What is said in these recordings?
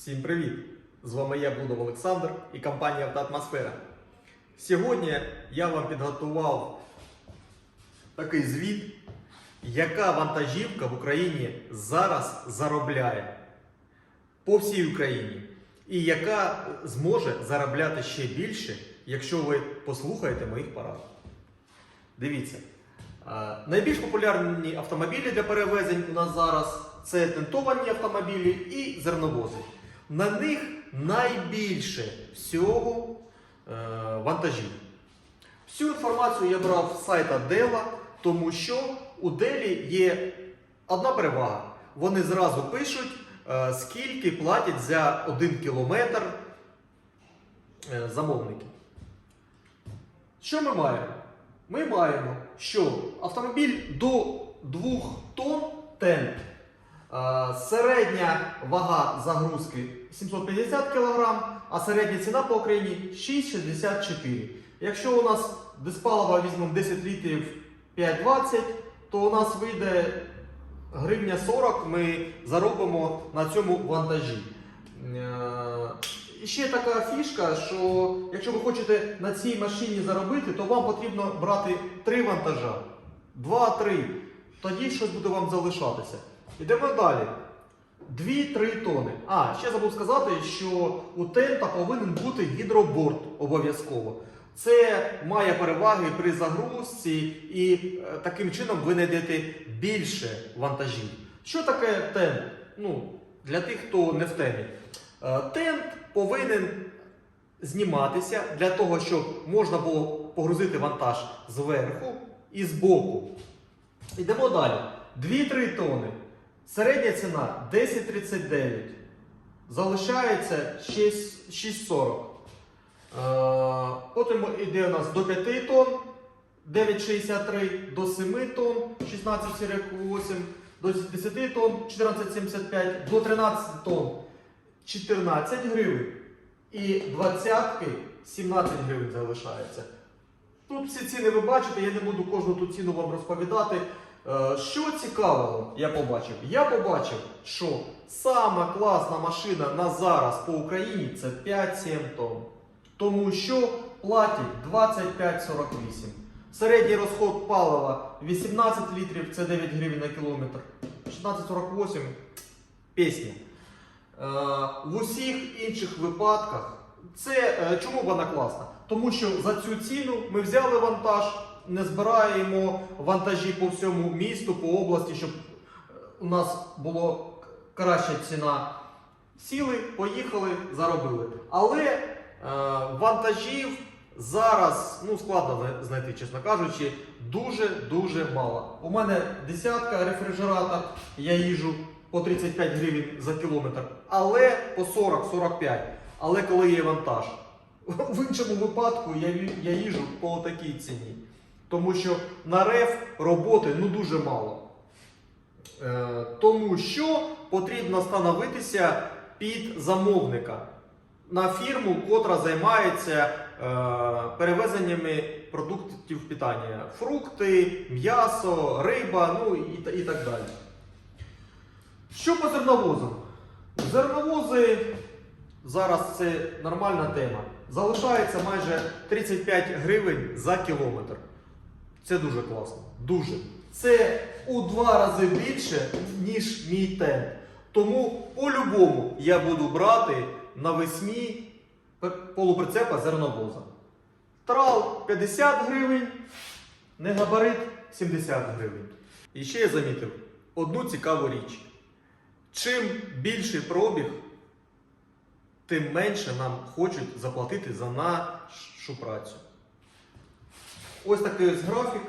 Всім привіт! З вами я Будов Олександр і компанія Автоатмосфера. Сьогодні я вам підготував такий звіт, яка вантажівка в Україні зараз заробляє по всій Україні, і яка зможе заробляти ще більше, якщо ви послухаєте моїх порад. Дивіться, найбільш популярні автомобілі для перевезень у нас зараз це тентовані автомобілі і зерновози. На них найбільше всього е, вантажів. Всю інформацію я брав з сайта Дела, тому що у Делі є одна перевага. Вони зразу пишуть, е, скільки платять за один кілометр е, замовники. Що ми маємо? Ми маємо, що автомобіль до 2 тонн тент. Е, Середня вага загрузки 750 кг, а середня ціна по Україні 6,64. Якщо у нас диспалива візьмемо 10 літрів 5,20, то у нас вийде гривня 40, ми заробимо на цьому вантажі. Е, і Ще така фішка, що якщо ви хочете на цій машині заробити, то вам потрібно брати три вантажа. Два-три. Тоді щось буде вам залишатися. Йдемо далі. 2-3 тони. А, ще забув сказати, що у тента повинен бути гідроборт обов'язково. Це має переваги при загрузці і е, таким чином ви знайдете більше вантажів. Що таке тент? Ну, для тих, хто не в темі. Е, Тент повинен зніматися для того, щоб можна було погрузити вантаж зверху і збоку. Йдемо далі. 2-3 тони. Середня ціна 10,39. Залишається 6,40. Е, Потім йде у нас до 5 тонн 9,63, до 7 тонн 16,48, до 10 тонн 14,75, до 13 тонн 14 гривень і 20 17 гривень залишається. Тут всі ціни ви бачите, я не буду кожну ту ціну вам розповідати. Е, Що цікавого я побачив? Я побачив, що сама класна машина на зараз по Україні це 5-7 тонн. Тому що платять 25,48. Середній розход палива 18 літрів це 9 гривень на кілометр. 16,48 пісня. Е, В усіх інших випадках це е, чому вона класна? Тому що за цю ціну ми взяли вантаж, не збираємо вантажі по всьому місту, по області, щоб е, у нас було краща ціна. Сіли, поїхали, заробили. Але е, вантажів зараз ну, складно знайти, чесно кажучи, дуже-дуже мало. У мене десятка рефрижератор, я їжу по 35 гривень за кілометр, але по 40-45. Але коли є вантаж. В іншому випадку я, я їжу по такій ціні. Тому що на реф роботи ну дуже мало. Е, тому що потрібно становитися під замовника на фірму, котра займається е, перевезеннями продуктів питання: фрукти, м'ясо, риба, ну і, і так далі. Що по зерновозам? Зерновози зараз це нормальна тема. Залишається майже 35 гривень за кілометр. Це дуже класно. Дуже. Це у два рази більше, ніж мій тент. Тому по-любому я буду брати навесні полуприцепа зерновоза. Трал 50 гривень, негабарит 70 гривень. І ще я замітив одну цікаву річ. Чим більший пробіг, тим менше нам хочуть заплатити за нашу працю. Ось такий ось графік.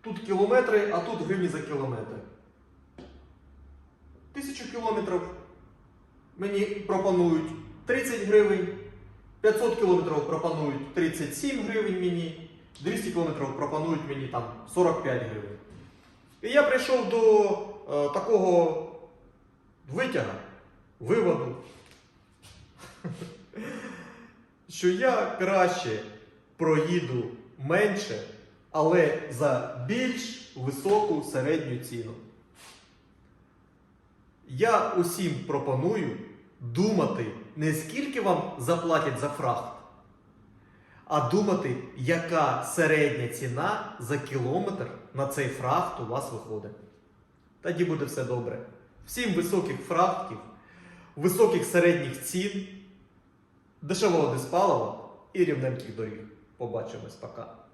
Тут кілометри, а тут гривні за кілометр. Тисячу кілометрів мені пропонують 30 гривень, 500 кілометрів пропонують 37 гривень мені, 200 кілометрів пропонують мені там 45 гривень. І я прийшов до е, такого витяга, виводу, що я краще проїду менше, але за більш високу середню ціну. Я усім пропоную думати не скільки вам заплатять за фрахт, а думати, яка середня ціна за кілометр на цей фрахт у вас виходить. Тоді буде все добре. Всім високих фрахтів, високих середніх цін, дешевого диспалива і рівненьких доріг. Побачимось, пока.